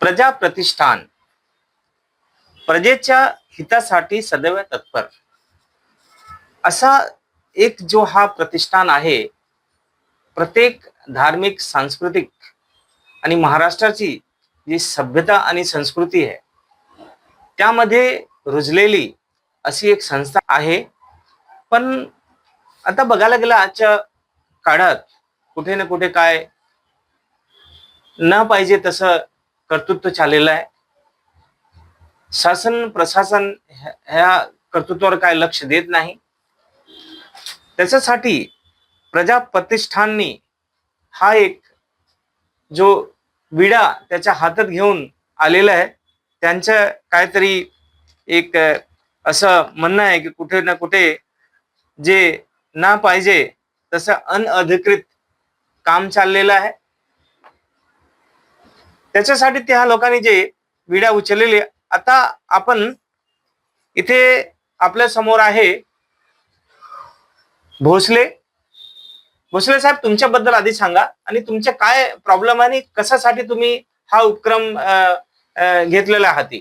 प्रजा प्रतिष्ठान प्रजेच्या हितासाठी सदैव तत्पर. असा एक जो हा प्रतिष्ठान आहे प्रत्येक धार्मिक सांस्कृतिक आणि महाराष्ट्राची जी सभ्यता आणि संस्कृती आहे त्यामध्ये रुजलेली अशी एक संस्था आहे. पण आता बघायला गेलं आजच्या काळात कुठे ना कुठे काय न पाहिजे तसं कर्तृत्व चाललेलं आहे. शासन प्रशासन ह्या- कर्तृत्वावर काय लक्ष देत नाही. त्याच्यासाठी प्रजा प्रतिष्ठाननी हा एक जो विडा त्याच्या हातात घेऊन आलेला आहे. त्यांचं काहीतरी एक असं म्हणणं आहे की कुठे ना कुठे जे ना पाहिजे तसं अनअधिकृत काम चाललेलं आहे. त्याच्यासाठी त्या लोकांनी जे विड्या उचललेले आता आपण इथे आपल्यासमोर आहे भोसले. भोसले साहेब तुमच्याबद्दल आधी सांगा. आणि तुमचे काय प्रॉब्लेम आहे आणि कशासाठी तुम्ही हा उपक्रम घेतलेला आहात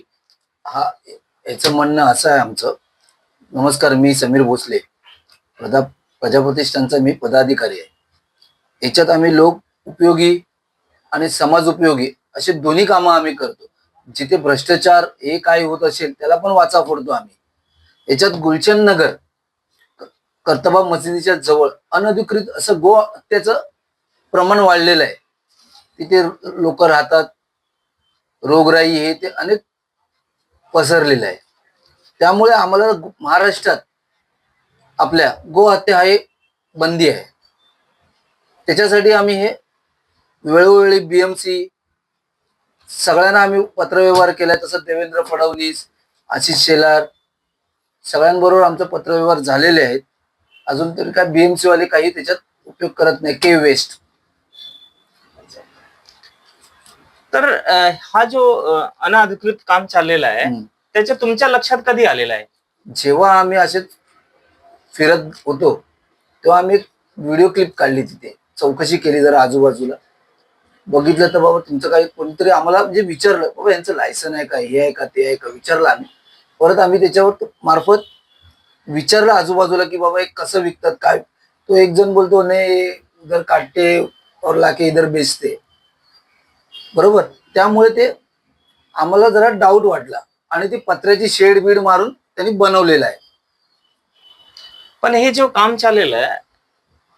हा याचं म्हणणं असं आहे आमचं. नमस्कार मी समीर भोसले. प्रदा प्रजाप्रतिष्ठानचा मी पदाधिकारी आहे. याच्यात आम्ही लोक उपयोगी आणि समाज उपयोगी असे दोन्ही कामं आम्ही करतो. जिथे भ्रष्टाचार हे काय होत असेल त्याला पण वाचा फोडतो आम्ही. याच्यात गुलशन नगर कर्तबा मशिदीच्या जवळ अनधिकृत असं गो हत्याचं प्रमाण वाढलेलं आहे. तिथे लोक राहतात रोगराई हे ते अनेक पसरलेलं आहे. त्यामुळे आम्हाला महाराष्ट्रात आपल्या गोहत्या हा बंदी आहे. त्याच्यासाठी आम्ही हे वेळोवेळी बीएमसी सगळ्यांना आम्ही पत्रव्यवहार केलाय तसं देवेंद्र फडणवीस आशिष शेलार सगळ्यांबरोबर आमचं पत्रव्यवहार झालेले आहेत. अजून तरी काय बीएमसी वाले काही त्याच्यात उपयोग करत नाही के वेस्ट तर अ, हा जो अ, अनधिकृत काम चाललेला आहे त्याच्या तुमच्या लक्षात कधी आलेला आहे? जेव्हा आम्ही असेच फिरत होतो तेव्हा आम्ही एक व्हिडिओ क्लिप काढली तिथे. चौकशी केली जरा आजूबाजूला. बघितलं तर बाबा तुमचं काही कोणतरी आम्हाला म्हणजे विचारलं बाबा यांचं लायसन आहे का? हे आहे का? ते आहे का? विचारलं आम्ही. परत आम्ही त्याच्यावर मार्फत विचारलं आजूबाजूला की बाबा एक कसं विकतात? काय? तो एक जण बोलतो नाही इधर काटते और लाके इधर बेचते. बरोबर? त्यामुळे ते आम्हाला जरा डाऊट वाटला आणि ती पत्र्याची शेड बीड मारून त्यांनी बनवलेलं आहे. पण हे जे काम चाललेलं आहे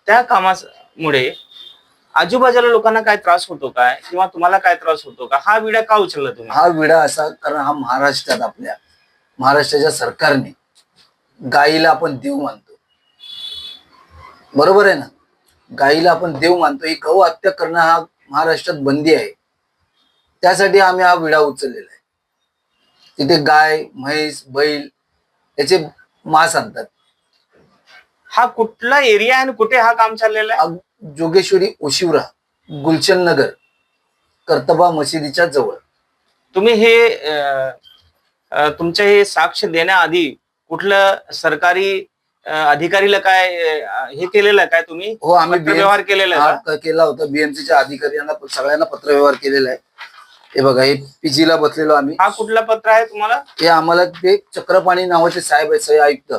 त्या कामामुळे आजूबाजूला लोकांना काय त्रास होतो काय? किंवा तुम्हाला काय त्रास होतो का? हा विडा का उचलला तुम्ही? हा विडा असा कारण हा महाराष्ट्रात आपल्या महाराष्ट्राच्या सरकारने गाईला आपण देव मानतो. बरोबर आहे ना? गाईला आपण देव मानतो. ही गौ हत्या करणं हा महाराष्ट्रात बंदी आहे. त्यासाठी आम्ही हा विडा उचललेला आहे. तिथे गाय म्हैस बैल याचे मांस आणतात. हा कुठला एरिया आहे आणि कुठे हा काम चाललेला आहे? जोगेश्वरी ओशिवरा गुलशन नगर कर्तबा मशिदीच्या जवळ. तुम्ही हे अ, अ, तुमचे हे साक्ष देण्याआधी कुठलं सरकारी अ, अधिकारीला काय अ, हे केलेलं आहे काय तुम्ही? हो आम्ही व्यवहार केलेला आहे हा? क- केला होता. बीएमसीच्या अधिकाऱ्यांना प- सगळ्यांना पत्रव्यवहार केलेला आहे. हे बघा हे पीजीला बसलेलो आम्ही. हा कुठला पत्र आहे तुम्हाला? हे आम्हाला ते चक्रपाणी नावाचे साहेब आहेत सही आयुक्त.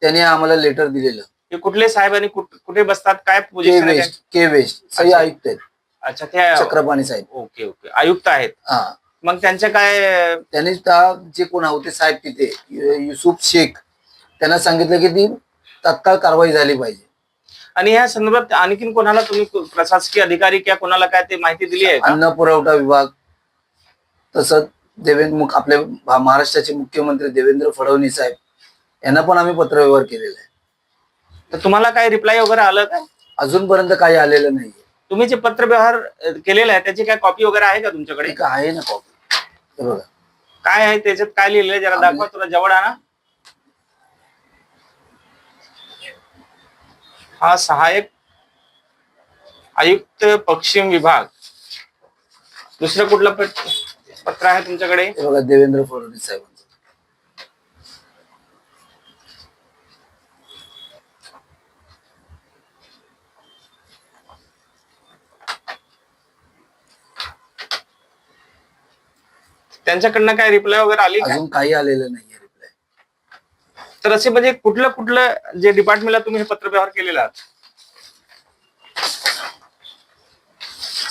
त्यांनी आम्हाला लेटर दिलेलं. हे कुठले साहेब आणि कुठ- कुठे बसतात? काय के पोझिशन वेस्ट के वेस्ट. सही अच्छा. आयुक्त आहेत. अच्छा त्या चक्रपाणी साहेब. Okay okay. आयुक्त आहेत. हा. मग त्यांचे काय त्यांनी त्या जे कोण होते साहेब तिथे यु- युसुफ शेख त्यांना सांगितलं की ती तत्काळ कारवाई झाली पाहिजे. आणि ह्या संदर्भात आणखीन कोणाला तुम्ही कु- प्रशासकीय अधिकारी किंवा कोणाला काय ते माहिती दिली आहे का? अन्न पुरवठा विभाग तसंच देवेंद्र मुख आपले भा- महाराष्ट्राचे मुख्यमंत्री देवेंद्र फडणवीस साहेब यांना पण आम्ही पत्रव्यवहार केलेला आहे. तर तुम्हाला काय रिप्लाय वगैरे आलं का? अजूनपर्यंत काही आलेलं नाहीये. तुम्ही जे पत्र व्यवहार अ, केलेला आहे त्याची काय कॉपी वगैरे आहे का तुमच्याकडे? एक आहे ना कॉपी हे बघा. काय आहे त्याच्यात? काय लिहिलेलं आहे जरा दाखवा तुला जवळ आणा. हा सहाय्यक आयुक्त पश्चिम विभाग. दुसरं कुठलं पत्र आहे तुमच्याकडे? हे बघा देवेंद्र फडणवीस साहेबांचं. त्यांच्याकडनं काय रिप्लाय वगैरे आली का अजून काही आलेलं नाहीये रिप्लाय तर असे म्हणजे कुठलं कुठलं जे डिपार्टमेंटला तुम्ही हे पत्रव्यवहार केलेला आहात?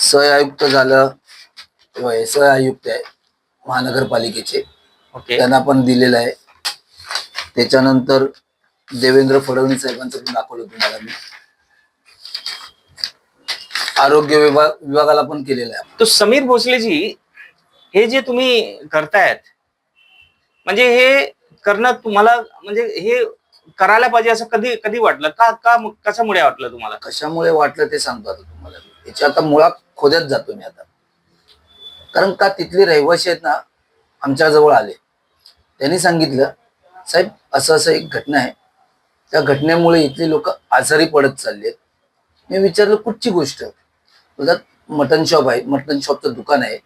सह आयुक्त झालं किंवा हे सह आयुक्त आहे महानगरपालिकेचे. ओके. त्यांना पण दिलेलं आहे. त्याच्यानंतर देवेंद्र फडणवीस साहेबांचं पण दाखवलं तुम्हाला मी. आरोग्य विभाग विभागाला पण केलेलं आहे. तो समीर भोसलेजी हे जे तुम्ही करतायत म्हणजे हे करणं तुम्हाला म्हणजे हे करायला पाहिजे असं कधी कधी वाटलं? का का कशामुळे वाटलं तुम्हाला? कशामुळे वाटलं ते सांगतो आता तुम्हाला याच्या आता मुळात खोद्यात जातो मी आता. कारण का तिथले रहिवासी आहेत ना आमच्या जवळ आले. त्यांनी सांगितलं साहेब असं असं एक घटना आहे. त्या घटनेमुळे इथली लोक आजारी पडत चालले मी विचारलं कुठची गोष्ट? बोलतात मटन शॉप आहे मटन शॉपचं दुकान आहे.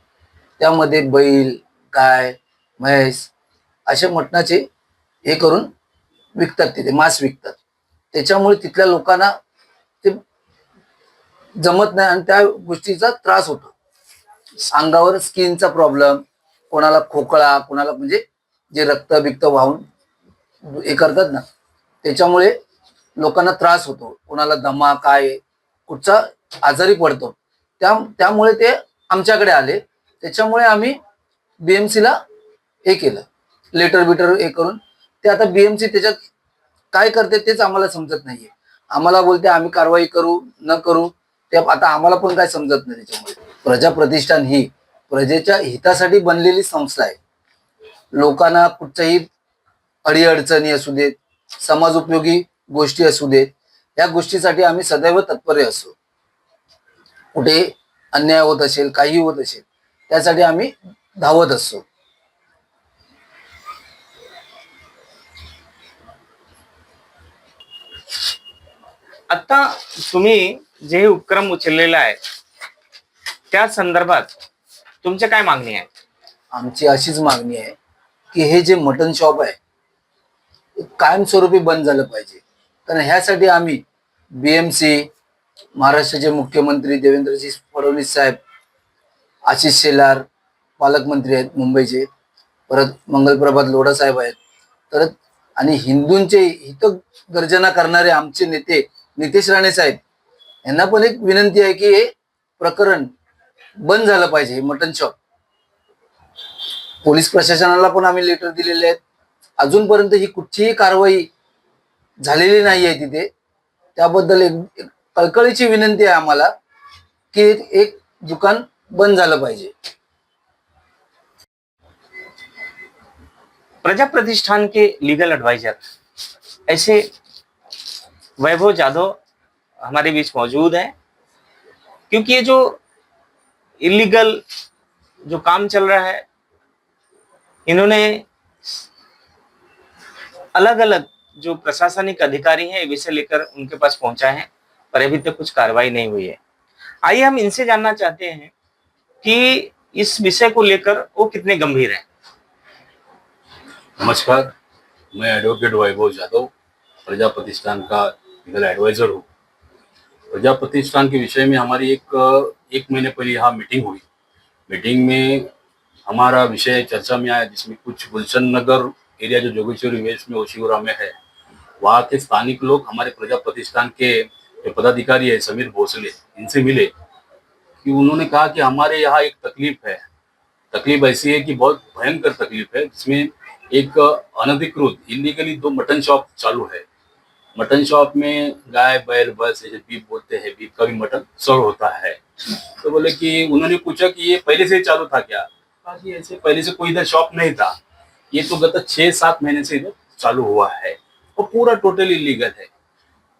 त्यामध्ये बैल गाय म्हैस असे मटणाचे हे करून विकतात तिथे मांस विकतात. त्याच्यामुळे तिथल्या लोकांना ते जमत नाही आणि त्या गोष्टीचा त्रास होतो. अंगावर स्किनचा प्रॉब्लेम कोणाला खोकळा कोणाला म्हणजे जे रक्त बिक्त वाहून हे करतात ना त्याच्यामुळे लोकांना त्रास होतो. कोणाला दमा काय कुठचा आजारी पडतो. त्या त्यामुळे ते आमच्याकडे आले. त्याच्यामुळे आम्ही बीएमसीला ला हे केलं. लेटर बिटर हे करून. ते आता बीएमसी त्याच्यात काय करते तेच आम्हाला समजत नाहीये. आम्हाला बोलते आम्ही कारवाई करू न करू. ते आता आम्हाला पण काय समजत नाही त्याच्यामुळे. प्रजा प्रतिष्ठान ही प्रजेच्या हितासाठी बनलेली संस्था आहे. लोकांना कुठच्याही अडीअडचणी असू देत समाज उपयोगी गोष्टी असू देत या गोष्टीसाठी आम्ही सदैव तत्पर असू कुठे अन्याय होत असेल काही होत असेल त्यासाठी आम्ही धावत असतो. आता तुम्ही जे उपक्रम उचललेला आहे त्या संदर्भात तुमच्या काय मागणी आहे? आमची अशीच मागणी आहे की हे जे मटन शॉप आहे कायमस्वरूपी बंद झालं पाहिजे. कारण ह्यासाठी आम्ही बीएमसी महाराष्ट्राचे मुख्यमंत्री देवेंद्रजी फडणवीस साहेब आशिष शेलार पालकमंत्री आहेत मुंबईचे परत मंगलप्रभात लोढा साहेब आहेत. तर आणि हिंदूंचे हितगर्जना करणारे आमचे नेते नितेश राणे साहेब यांना पण एक विनंती आहे की हे प्रकरण बंद झालं पाहिजे हे मटन शॉप. पोलीस प्रशासनाला पण आम्ही लेटर दिलेले आहेत. अजूनपर्यंत ही कुठचीही कारवाई झालेली नाही आहे तिथे. त्याबद्दल एक कळकळीची विनंती आहे आम्हाला की एक दुकान बंद पाहिजे. प्रजा प्रतिष्ठान के लीगल एडवाइजर ऐसे वैभव जाधव हमारे बीच मौजूद हैं, क्योंकि ये जो इलीगल जो काम चल रहा है, इन्होंने अलग अलग जो प्रशासनिक अधिकारी हैं विषय लेकर उनके पास पहुँचा है, पर अभी तक कुछ कार्रवाई नहीं हुई है। आइए हम इनसे जानना चाहते हैं कि इस विषय को लेकर वो कितने गंभीर हैं? नमस्कार, मैं एडवोकेट वैभव जादव प्रजा प्रतिष्ठान का लीगल एडवाइजर हूँ। प्रजा प्रतिष्ठान के विषय में हमारी एक एक महीने पहले यहाँ मीटिंग हुई। मीटिंग में हमारा विषय चर्चा में आया, जिसमें कुछ गुलशन नगर एरिया जो जोगेश्वरी वेस्ट में ओशिगुरा में है, वहाँ के स्थानिक लोग, हमारे प्रजा प्रतिष्ठान के पदाधिकारी है, समीर भोसले, इनसे मिले। कि उन्होंने कहा कि हमारे यहाँ एक तकलीफ़ है। तकलीफ़ ऐसी है कि बहुत भयंकर तकलीफ़ है, जिसमें एक अनधिकृत इलीगली दो मटन शॉप चालू है। मटन शॉप में गाय, बैल, बस जैसे बीफ बोलते हैं बीफ का भी मटन सर्व होता है। तो बोले कि उन्होंने पूछा कि ये पहले से चालू था क्या? ऐसे पहले से कोई इधर शॉप नहीं था। ये तो गत छह सात महीने से इधर चालू हुआ है। और पूरा टोटल इलीगल है।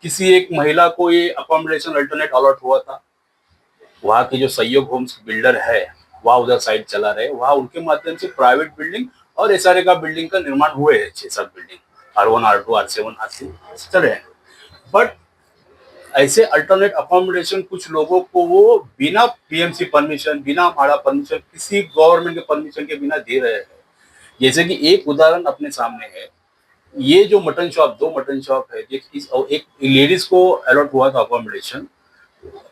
किसी एक महिला को ये अकोमोडेशन अल्टरनेट अलॉट हुआ था। वहाँ के जो सहयोग होम्स बिल्डर है, वहाँ उधर साइड चला रहे वहाँ उनके माध्यम से प्राइवेट बिल्डिंग और एस का बिल्डिंग का निर्माण हुए हैं, छह सात building R one R two R seven R three चल रहे हैं। बट ऐसे अल्टरनेट अकोमोडेशन कुछ लोगों को वो बिना पीएमसी परमिशन बिना भाड़ा परमिशन किसी गवर्नमेंट के परमिशन के बिना दे रहे हैं। जैसे कि एक उदाहरण अपने सामने है। ये जो मटन शॉप दो मटन शॉप है, एक लेडीज़ को अलॉट हुआ था अकोमोडेशन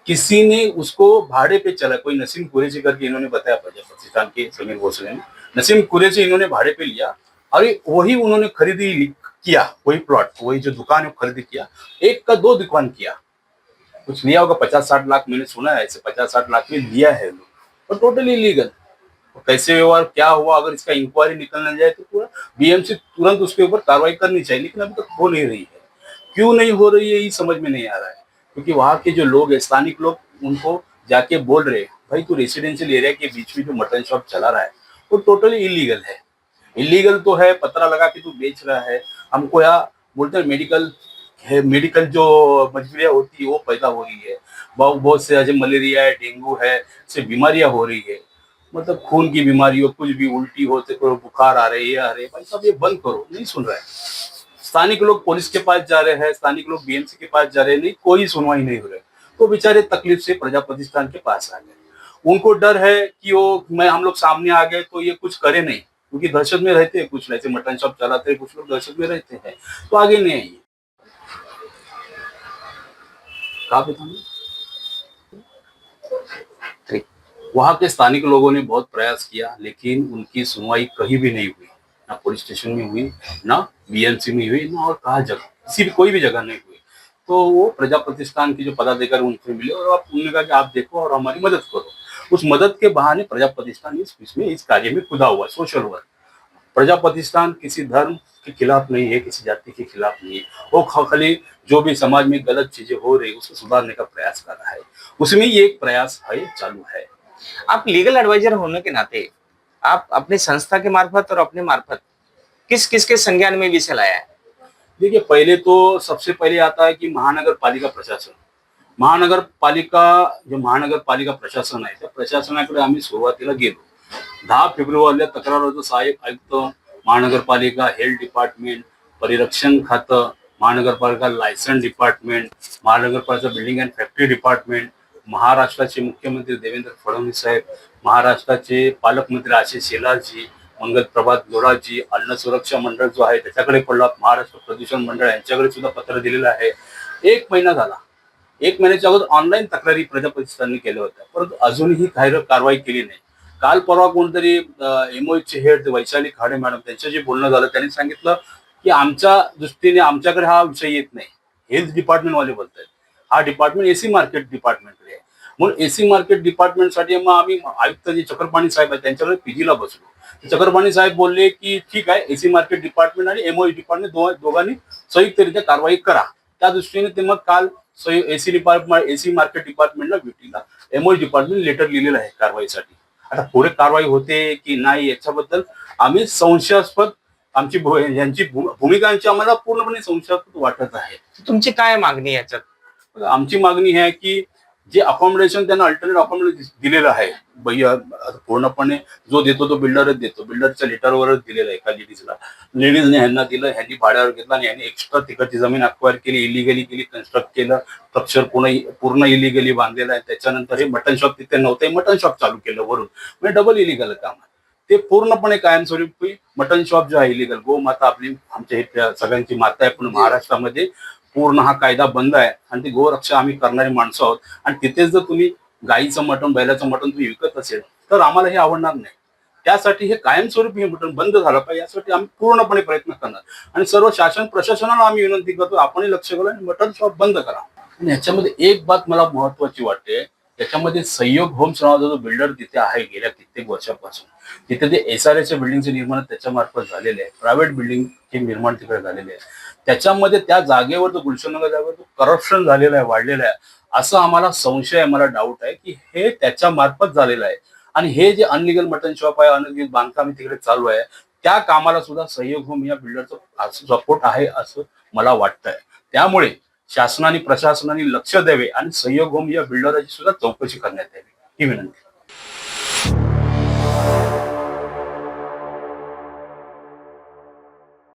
किसी ने उसको भाड़े पे चला, कोई नसीम कुरेजी करके इन्होंने बताया प्रतिष्ठान के समीर भोसले ने। नसीम कुरेजी इन्होंने भाड़े पे लिया, और वही उन्होंने खरीदी किया, वही प्लॉट वही जो दुकान है खरीदी किया, एक का दो दुकान किया। कुछ लिया होगा पचास साठ लाख मैंने सुना है, ऐसे पचास साठ लाख में लिया है और टोटली इलीगल कैसे व्यवहार क्या हुआ, अगर इसका इंक्वायरी निकलना जाए तो पूरा बीएमसी तुरंत उसके ऊपर कार्रवाई करनी चाहिए, लेकिन अभी तक हो नहीं रही है। क्यों नहीं हो रही है, ये समझ में नहीं आ रहा है। क्योंकि वहाँ के जो लोग हैं स्थानिक लोग, उनको जाके बोल रहे हैं भाई, तू रेसिडेंशियल एरिया के बीच में जो मटन शॉप चला रहा है, वो टोटली इलीगल है। इलीगल तो है, पतरा लगा के तू बेच रहा है। हमको यहाँ बोलते हैं मेडिकल है मेडिकल जो मजबूरियाँ होती है, वो पैदा हो रही है। बहुत बहुत से ऐसे मलेरिया है, डेंगू है, से बीमारियाँ हो रही है। मतलब खून की बीमारी हो, कुछ भी, उल्टी होते कोई बुखार आ रहे ये आ रहे भाई सब ये बंद करो, नहीं सुन रहा है। स्थानिक लोग पुलिस के पास जा रहे हैं, स्थानिक लोग बीएमसी के पास जा रहे नहीं, कोई सुनवाई नहीं हो रही। तो बेचारे तकलीफ़ से प्रजा प्रतिष्ठान के पास आ गए। उनको डर है कि वो, मैं, हम लोग सामने आ गए तो ये कुछ करे नहीं, क्योंकि दहशत में रहते हैं कुछ ऐसे मटन शॉप चलाते हैं, कुछ लोग दहशत में रहते हैं तो आगे नहीं आइए। कहा वहाँ के स्थानिक लोगों ने बहुत प्रयास किया, लेकिन उनकी सुनवाई कहीं भी नहीं हुई। ना पुलिस स्टेशन में हुई, ना बीएमसी में हुई, ना और कहा जगह, किसी भी कोई भी जगह नहीं हुई। तो वो प्रजा प्रतिष्ठान की जो पदाधिकारी उनसे मिले और आप उन्होंने कहा कि आप देखो और हमारी मदद करो। उस मदद के बहाने प्रजा प्रतिष्ठान इस इसमें इस कार्य में खुदा हुआ, सोशल वर्क प्रजा प्रतिष्ठान किसी धर्म के खिलाफ नहीं है, किसी जाति के खिलाफ नहीं है। वो खाली जो भी समाज में गलत चीज़ें हो रही है उसको सुधारने का प्रयास कर रहा है। उसमें ये एक प्रयास है, चालू है। आप लीगल एडवाइजर होने के नाते आप अपनी संस्था के मार्फत और अपने मार्फत किस किस के संज्ञान में विषय लाया है? देखिए पहले तो सबसे पहले आता है कि महानगर पालिका प्रशासन। महानगर पालिका जो महानगर पालिका प्रशासन आहे त्या प्रशासनाकडे आम्ही सुरुवातीला गेलो. दहा फेब्रुवारीला तक्रार होतो सहाय्यक आयुक्त महानगरपालिका हेल्थ डिपार्टमेंट परिरक्षण खातं महानगरपालिका लायसन डिपार्टमेंट महानगरपालिका बिल्डिंग अँड फॅक्टरी डिपार्टमेंट महाराष्ट्राचे मुख्यमंत्री देवेंद्र फडणवीस साहेब महाराष्ट्राचे पालकमंत्री आशिष शेलारजी मंगल प्रभात जोडाजी अन्न सुरक्षा मंडळ जो आहे त्याच्याकडे पडला महाराष्ट्र प्रदूषण मंडळ यांच्याकडे सुद्धा पत्र दिलेलं आहे. एक महिना झाला. एक महिन्याच्या अगोदर ऑनलाईन तक्रारी प्रजाप्रतिष्ठाननी केल्या होत्या. परंतु अजूनही काही कारवाई केली नाही. काल परवा कोणतरी एमओचे हेड वैशाली खाडे मॅडम त्यांच्याशी बोलणं झालं त्यांनी सांगितलं की आमच्या दृष्टीने आमच्याकडे हा विषय येत नाही. हेल्थ डिपार्टमेंटवाले बोलतायत. हा डिपार्टमेंट एसी मार्केट डिपार्टमेंटकडे आहे. म्हणून एसी मार्केट डिपार्टमेंटसाठी मग आम्ही आयुक्त जे चक्रपाणी साहेब आहेत त्यांच्याकडे पीजीला बसलो. चक्रपाणी साहेब बोलले की ठीक आहे एसी मार्केट डिपार्टमेंट आणि एमओ डिपार्टमेंट दो दोघांनी संयुक्तरित्या कारवाई करा. त्या दृष्टीने ते मग काल एसी डिपार्टमेंट एसी मार्केट डिपार्टमेंटला भेटीला एमओ डिपार्टमेंट लेटर लिहिलेलं आहे कारवाईसाठी. आता पुढे कारवाई होते की नाही याच्याबद्दल आम्ही संशयास्पद आमची यांची भू- भूमिका यांची आम्हाला पूर्णपणे संशयास्पद वाटत आहे. तुमची काय मागणी याच्यात? आमची मागणी आहे की जे अकॉमोडेशन त्यांना अल्टरनेट अकॉमोडेशन दिलेलं आहे. भैया पूर्णपणे जो देतो तो बिल्डरच देतो. बिल्डरच्या लेटरवरच दिलेला आहे एका लेडीजला लेडीजने ह्यांना दिलं ह्यांनी भाड्यावर घेतलं आणि ह्यांनी एक्स्ट्रा तिकडची जमीन अक्वायर केली इलिगली केली कन्स्ट्रक्ट केलं. स्ट्रक्चर पूर्ण पूर्ण इलिगली बांधलेलं आहे. त्याच्यानंतर हे मटन शॉप तिथे नव्हतं मटन शॉप चालू केलं वरून. म्हणजे डबल इलिगल काम आहे. ते पूर्णपणे कायमस्वरूपी मटन शॉप जो आहे इलिगल गोमाता आपली आमच्या हे सगळ्यांची माता आहे. पण महाराष्ट्रामध्ये पूर्ण हा कायदा बंद आहे आणि ती गोरक्षा आम्ही करणारी माणसं आहोत. आणि तिथेच जर तुम्ही गाईचं मटण बैलाचं मटण तुम्ही विकत असेल तर आम्हाला हे आवडणार नाही. त्यासाठी हे कायमस्वरूपी हे मटण बंद झालं पाहिजे यासाठी आम्ही पूर्णपणे प्रयत्न करणार. आणि सर्व शासन प्रशासनाला आम्ही विनंती करतो आपणही लक्ष घालून आणि मटण शॉप बंद करा. आणि याच्यामध्ये एक बात मला महत्वाची वाटते त्याच्यामध्ये सहयोग होम्स नावाचा जो बिल्डर तिथे आहे गेल्या कित्येक वर्षापासून. तिथे ते एस आर एच्या बिल्डिंगचे निर्माण त्याच्या मार्फत झालेले आहे. प्रायव्हेट बिल्डिंगचे निर्माण तिकडे झालेले आहे. त्याच्यामध्ये त्या जागेवर जो गुलशनगर जागेवर जो करप्शन झालेलं आहे वाढलेलं आहे असं आम्हाला संशय आहे मला डाऊट आहे की हे त्याच्या मार्फत झालेलं आहे. आणि हे जे अनलिगल मटन शॉप आहे अनलिगल बांधकाम तिकडे चालू आहे त्या कामाला सुद्धा सहयोग होम या बिल्डरचा सपोर्ट आहे असं मला वाटतंय. त्यामुळे शासनाने प्रशासनाने लक्ष द्यावे आणि सहयोग होम या बिल्डरची सुद्धा चौकशी करण्यात यावी. ही विनंती.